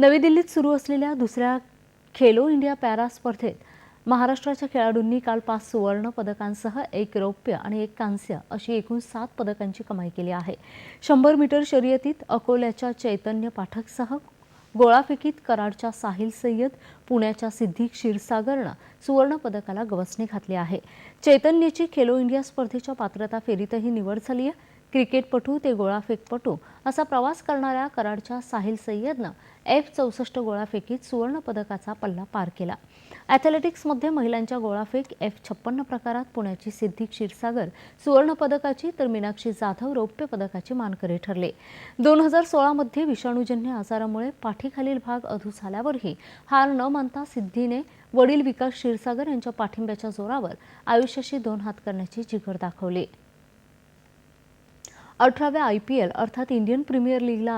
नवी दिल्लीत सुरू असलेल्या दुसऱ्या खेलो इंडिया पॅरा स्पर्धेत महाराष्ट्राच्या खेळाडूंनी काल पाच सुवर्ण पदकांसह एक रौप्य आणि एक कांस्य अशी एकूण सात पदकांची कमाई केली आहे. शंभर मीटर शर्यतीत अकोल्याच्या चैतन्य पाठकसह गोळाफेकीत कराडच्या साहिल सय्यद पुण्याच्या सिद्धी क्षीरसागरनं सुवर्ण पदकाला गवसणी घातली आहे. चैतन्यची खेलो इंडिया स्पर्धेच्या पात्रता फेरीतही निवड झाली आहे क्रिकेटपटू ते गोळाफेकपटू असा प्रवास करणाऱ्या कराडच्या साहिल सय्यदनं एफ चौसष्ट गोळाफेकीत सुवर्ण पदकाचा पल्ला पार केला. ॲथलेटिक्समध्ये महिलांच्या गोळाफेक एफ छप्पन्न प्रकारात पुण्याची सिद्धी क्षीरसागर सुवर्ण पदकाची तर मीनाक्षी जाधव रौप्य पदकाची मानकरी ठरले. दोन हजार सोळामध्ये विषाणूजन्य आजारामुळे पाठीखालील भाग अधू झाल्यावरही हार न मानता सिद्धीने वडील विकास क्षीरसागर यांच्या पाठिंब्याच्या जोरावर आयुष्याशी दोन हात करण्याची जिगर दाखवली. अठराव्या आय पी एल अर्थात इंडियन प्रीमियर लीगला